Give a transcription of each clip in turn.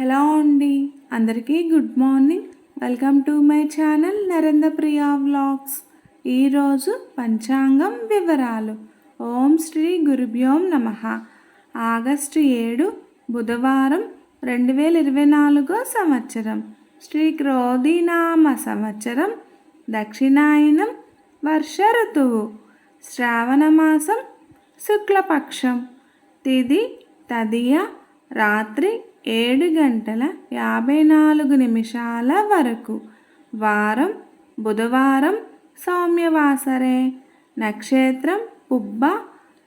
Hello అండి. అందరికీ good morning. Welcome to my channel Narendra Priya vlogs. ఈరోజు పంచాంగం వివరాలు. ఓం శ్రీ గురుభ్యోం నమ. ఆగస్టు ఏడు బుధవారం రెండు వేల ఇరవై నాలుగో సంవత్సరం. శ్రీ క్రోధీనామ సంవత్సరం. దక్షిణాయనం వర్ష ఋతువు. శ్రావణమాసం శుక్లపక్షం. తిది తదియ రాత్రి ఏడు గంటల యాభై నాలుగు నిమిషాల వరకు. వారం బుధవారం సౌమ్యవాసరే. నక్షత్రం పుబ్బ.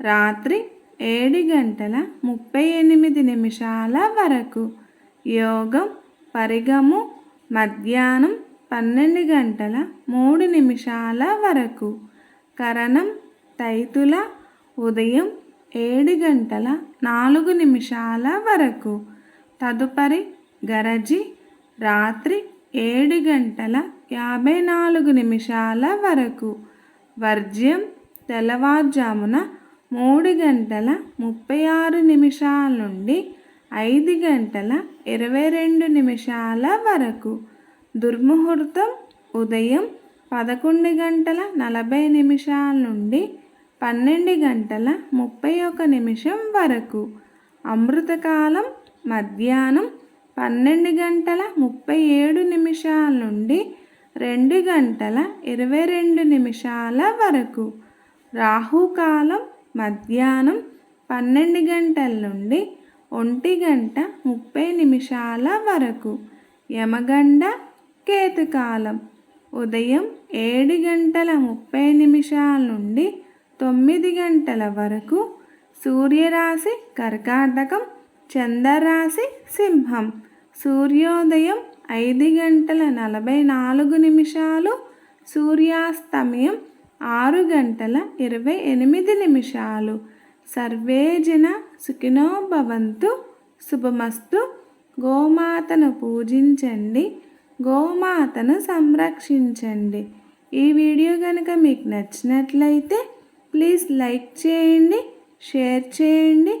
రాత్రి ఏడు గంటల ముప్పై ఎనిమిది నిమిషాల వరకు. యోగం పరిగము. మధ్యాహ్నం పన్నెండు గంటల మూడు నిమిషాల వరకు. కరణం తైతుల. ఉదయం ఏడు గంటల నాలుగు నిమిషాల వరకు. తదుపరి గరజి రాత్రి ఏడు గంటల యాభై నాలుగు నిమిషాల వరకు. వర్జ్యం తెల్లవారుజామున మూడు గంటల ముప్పై ఆరు నిమిషాల నుండి ఐదు గంటల ఇరవై రెండు నిమిషాల వరకు. దుర్ముహూర్తం ఉదయం పదకొండు గంటల నలభై నిమిషాల నుండి పన్నెండు గంటల ముప్పై ఒక నిమిషం వరకు. అమృతకాలం మధ్యాహ్నం పన్నెండు గంటల ముప్పై ఏడు నిమిషాల నుండి రెండు గంటల ఇరవై రెండు నిమిషాల వరకు. రాహుకాలం మధ్యాహ్నం పన్నెండు గంటల నుండి ఒంటి గంట ముప్పై నిమిషాల వరకు. యమగండ కేతుకాలం ఉదయం ఏడు గంటల ముప్పై నిమిషాల నుండి తొమ్మిది గంటల వరకు. సూర్యరాశి కర్కాటకం చంద్రరాశి సింహం. సూర్యోదయం ఐదు గంటల నలభై నాలుగు నిమిషాలు. సూర్యాస్తమయం ఆరు గంటల ఇరవై ఎనిమిది నిమిషాలు. సర్వేజన సుఖినో భవంతు. శుభమస్తు. గోమాతను పూజించండి. గోమాతను సంరక్షించండి. ఈ వీడియో కనుక మీకు నచ్చినట్లయితే ప్లీజ్ లైక్ చేయండి షేర్ చేయండి.